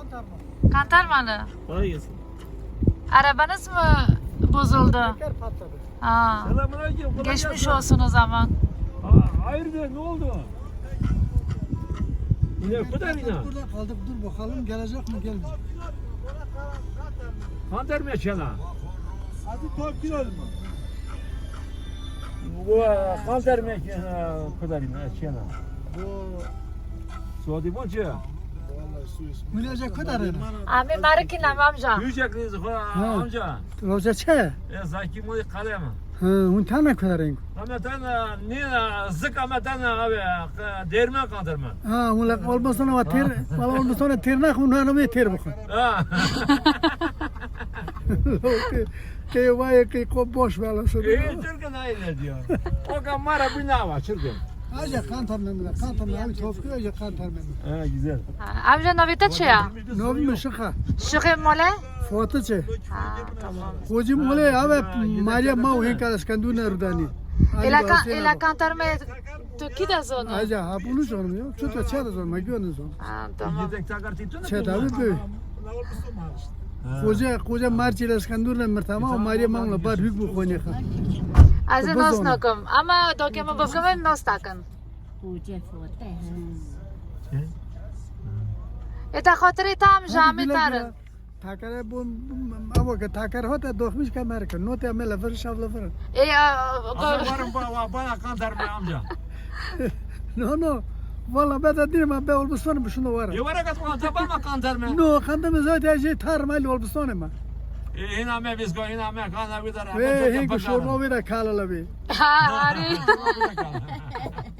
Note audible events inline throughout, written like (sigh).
Kantarma. Kantarmalı. Kolay gelsin. Arabanız mı bozuldu? Teker patladı. Ha. Selamünaleyküm. kolay Geçmiş gelsin. olsun o zaman. Aa, hayırdır ne oldu? Yine kadar yine. Burada kaldık dur bakalım gelecek mi gelmeyecek. Kantar meçhana. Hadi top girelim mi? Bu kantar meçhana kadar meçhana. Bu Suadi boçu. Vallahi su ismi. Mülecek kadar yani. Abi marikinam amca. Büyüyeceksiniz ha amca. Roza çe? Ya zaki mu kalem. Hı, un tane kadar yani. Ametan ne zık ametan abi derme kandırma. Ha, un olmasın ama ter, valla olmasın ter nak un hanım ter bakın. Ha. (laughs) Ke vay ko boş velasın. İyi çırgın öyle diyor. O kamera bina var çırgın. Aja kantar memle, kantar memle, topku aja kantar memle. Ha güzel. Amca novita çe ya? Ne mi şaka? Şıkı mole? Foto çe. Ha tamam. Koji mole ave Maria mau hen kala skanduna rudani. Ela, kan, ela kantarma tu kida zonu? Aja ha bunu sormuyor. Çota çada sorma güveniniz on. Ha tamam. Yedek takar titun. Çada abi böyle. Koca koca marçıyla skandurla mertama Maria mamla bar hük bu kone Also nos nokom. Ama dokiamo bavkamen nos takan. Eta khotri tam jami taran. Takar bu ama ki takar hota dokmuş kamer ki note amel lafır şav lafır. E Ama varım ba ba kandar mı amca? No no. Valla ben de değilim ben Olbistan'ım şunu varım. Yuvarlak atma kandar mı kandar mı? No kandar mı zaten şey tarmayla Olbistan'ım. اینا می بیزگو اینا می خانه ویدر همه هی که شورما ویده کالا لبی آره.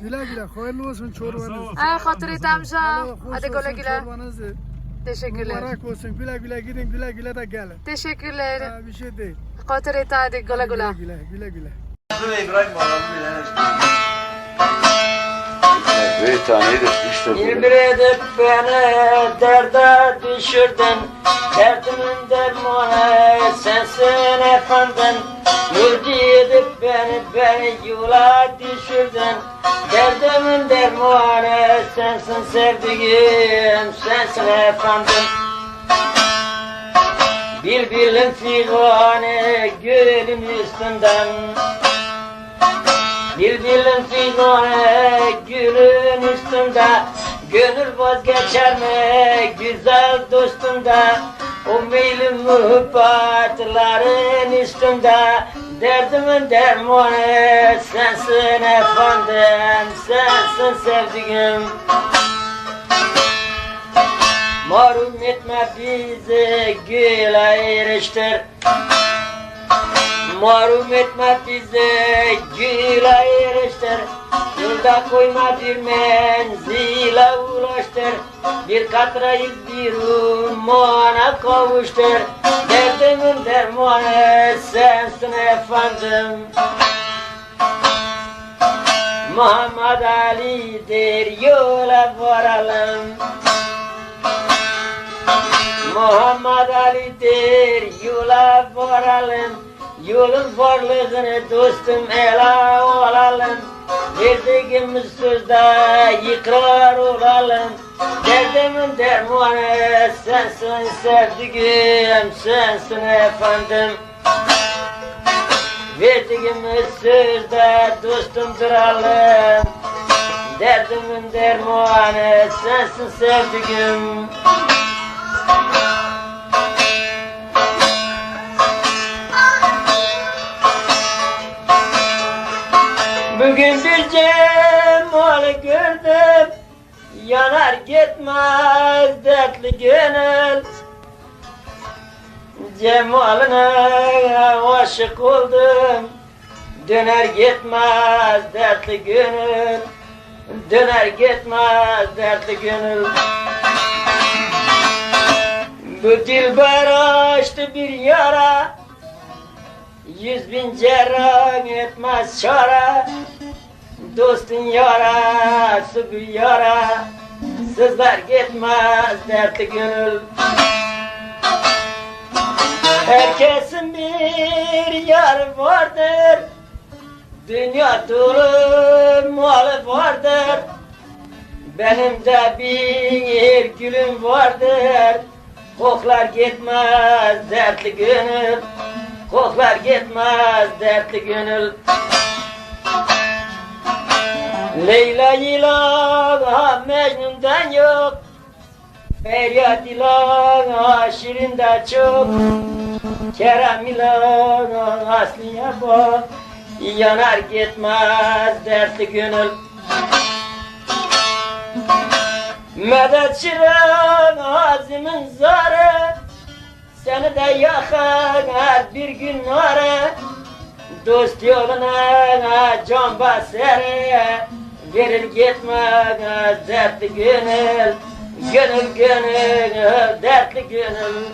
دیلا گیلا خویل لوس من چور ونز ای خاطر تمشا اده گلا گیلا. تشکرler مبارک olsun güle güle gidin güle güle de gelin teşekkürler bir şey değil خاطر تا گلا گلا گلا گلا tanedir işte bu. Bir edip beni derde düşürdün. Derdimin dermanı sensin efendim. Yurdu edip beni beni yola düşürdün. Derdimin dermanı sensin sevdiğim sensin efendim. Bilbilin figane gölün üstünden Bilbilin figane gülün üstünde Gönül vazgeçer mi güzel dostunda O meyli muhabbetlerin üstünde Derdimin dermanı sensin efendim Sensin sevdiğim. Marum etme bizi güle eriştir Marum etme bizi güle eriştir. Yolda koyma bir menzile ulaştır. Bir katrayı bir umana kavuştur. Derdimin dermanı sensin efendim. Muhammed Ali'dir yola varalım. Muhammed Ali'dir yola varalım Yolun varlığını dostum ela olalım Verdiğimiz sözde ikrar olalım. Derdimin dermanı sensin sevdiğim sensin efendim. Verdiğimiz sözde dostum duralım Derdimin dermanı sensin sevdiğim Bugün bir cemal gördüm. Yanar gitmez dertli gönül. Cemaline aşık oldum. Döner gitmez dertli gönül. Döner gitmez dertli gönül. Bu dilber açtı bir yara. Yüz bin cerrah etmez çare Dostun yarası bir yara. Sızlar gitmez dertli gönül. Herkesin bir yarı vardır. Dünya dolu malı vardır. Benim de bir gülüm vardır. Koklar gitmez dertli gönül. Koklar gitmez dertli gönül Leyla ilan Mecnun'dan yok. Feryat ilan Şirin'de çok. Kerem ilan Aslıya bak. Yanar gitmez dertli gönül. Medet şirin azimin zarı. Seni de yakar her bir gün narı Dost yoluna can basarı Verir gitmez dertli gönül Gönül gönül dertli gönül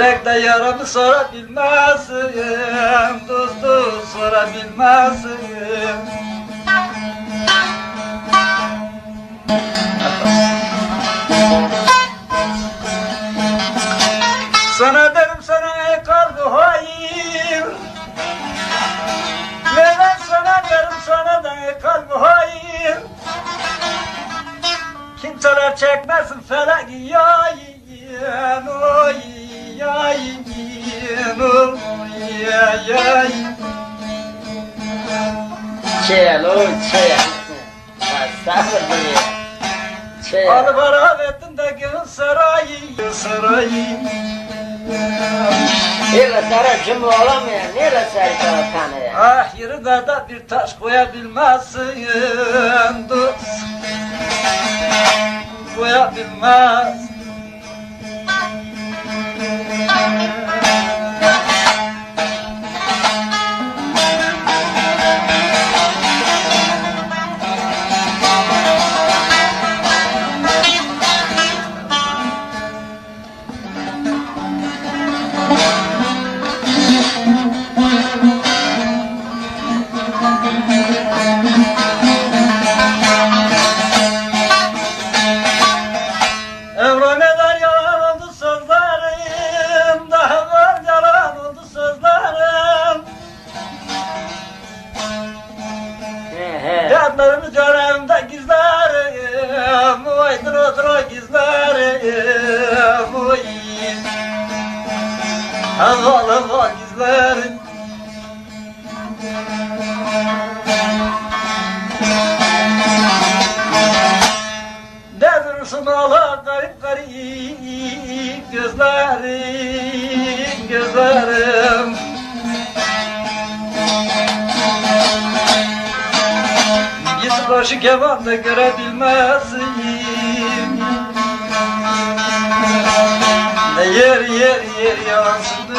Yürekte yaramı sorabilmezsin Dostu sorabilmezsin. Sana derim sana ey kalbi hain Neden sana derim sana da ey kalbi hain Kimseler çekmesin felak yayın Çel. Sabır buraya. Çel. Alı harap ettin de gönül sarayı Sarayı Öyle sana cümle olamıyor. Neyle sayfa tanıyor? Ah yürü da bir taş koyabilmezsin dost Koyabilmez Havalı havalı gizlerim Devrilsin ağlar garip garip gözlerim, gözlerim? Yüz başı kevanda görebilmezsin. Ne yer yer yer yalansın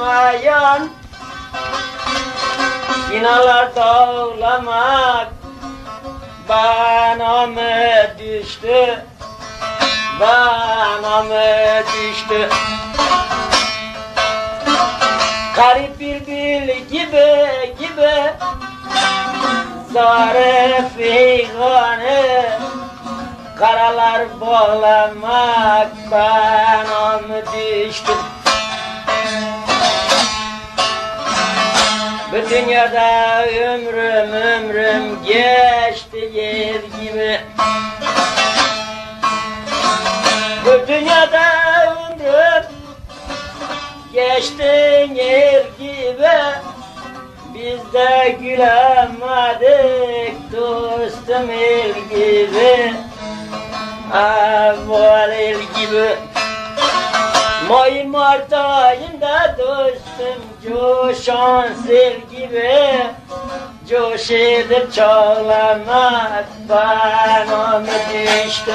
ayım Sinalar dağlamak bana mı düştü? Bana mı düştü? Garip bir dil gibi gibi Zare figanı Karalar bağlamak bana mı düştü dünyada ömrüm ömrüm geçti yer gibi. Bu dünyada ömrüm geçtin yer gibi. Biz de gülemedik dostum el gibi. Evvel el gibi. May Mart ayında dostum coşan sel gibi Coş edip çağlamak bana mı düştü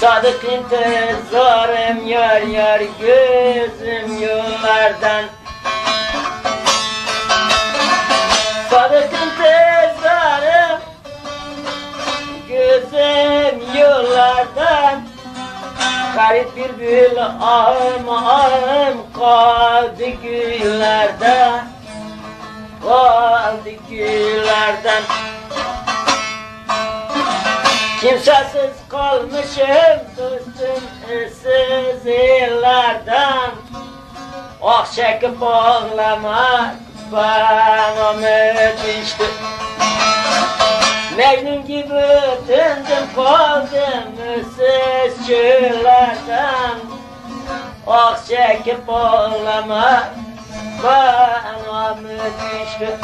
Sadık intizarım yar yar gözüm yollardan Garip bir bül ahım ahım kaldı güllerden. Kaldı güllerden. Kimsesiz kalmışım dostum ıssız illerden Ah çekip ağlamak bana mı düştü Mecnun gibi döndüm kaldım ıssız çöllerden Ah çekip ağlamak bana mı düştü